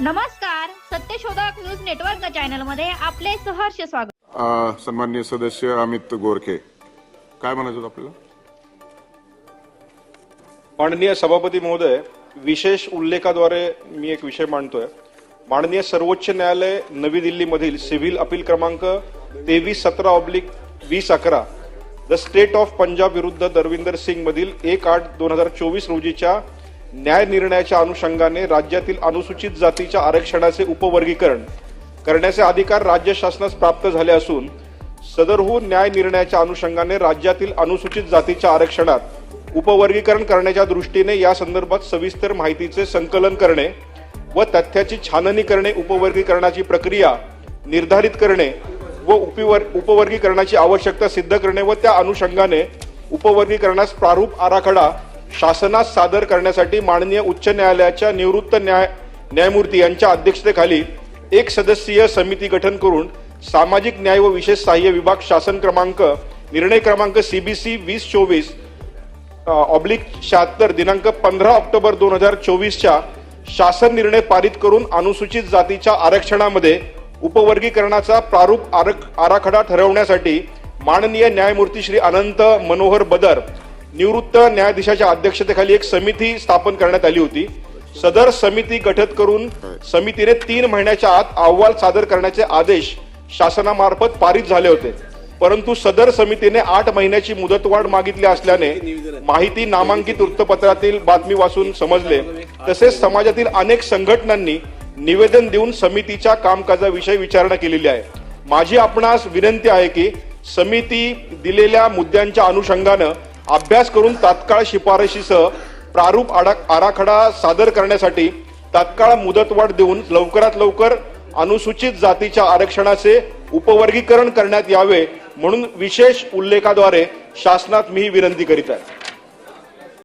नमस्कार सत्यशोधक news network चॅनलमध्ये आपले सहर्ष स्वागत. अ, सन्माननीय सदस्य अमित गोरखे. काय म्हणायचं होतं आपल्याला? माननीय सभापती महोदय विशेष उल्लेखाद्वारे मी एक विषय मांडतोय. माननीय सर्वोच्च न्यायालय नवी दिल्लीमधील सिव्हिल अपील क्रमांक तेवीस सतरा ऑब्लिक वीस अकरा द स्टेट ऑफ पंजाब विरुद्ध दरविंदर सिंग मधील एक आठ दोन हजार चोवीस रोजीच्या न्याय निर्णयाच्या अनुषंगाने राज्यातील अनुसूचित जातीच्या आरक्षणाचे उपवर्गीकरण करण्याचे अधिकार राज्य शासनास प्राप्त झाले असून सदरहून हो न्याय निर्णयाच्या अनुषंगाने राज्यातील अनुसूचित जातीच्या आरक्षणात उपवर्गीकरण करण्याच्या दृष्टीने या संदर्भात सविस्तर माहितीचे संकलन करणे व तथ्याची छाननी करणे उपवर्गीकरणाची प्रक्रिया निर्धारित करणे व उपवर उपवर्गीकरणाची आवश्यकता सिद्ध करणे व त्या अनुषंगाने उपवर्गीकरणास प्रारूप आराखडा शासनास सादर करण्यासाठी माननीय उच्च न्यायालयाच्या निवृत्त न्याय न्यायमूर्ती यांच्या अध्यक्षतेखाली एक सदस्यीय समिती गठन करून सामाजिक न्याय व विशेष सहाय्य विभाग शासन क्रमांक निर्णय क्रमांक सीबीसी वीस चोवीस ऑब्लिक शहात्तर दिनांक पंधरा ऑक्टोबर दोन हजार चोवीसच्या शासन निर्णय पारित करून अनुसूचित जातीच्या आरक्षणामध्ये उपवर्गीकरणाचा प्रारूप आरक- आराखडा ठरवण्यासाठी माननीय न्यायमूर्ती श्री अनंत मनोहर बदर निवृत्त न्यायाधीशाच्या अध्यक्षतेखाली एक समिती स्थापन करण्यात आली होती. सदर समिती गठित करून समितीने तीन महिन्याच्या आत अहवाल सादर करण्याचे आदेश शासनामार्फत पारित झाले होते. परंतु सदर समितीने आठ महिन्याची मुदतवाढ मागितली असल्याने माहिती नामांकित वृत्तपत्रातील बातमी वाचून समजले. तसेच समाजातील अनेक संघटनांनी निवेदन देऊन समितीच्या कामकाजाविषयी विचारणा केलेली आहे. माझी आपणास विनंती आहे की समिती दिलेल्या मुद्द्यांच्या अनुषंगानं अभ्यास करून तात्काळ शिफारशीसह प्रारूप आडा- आराखडा सादर करण्यासाठी तात्काळ मुदतवाढ देऊन लवकरात लवकर अनुसूचित जातीच्या आरक्षणाचे उपवर्गीकरण करण्यात यावे म्हणून विशेष उल्लेखाद्वारे शासनात मी ही विनंती करीत आहे.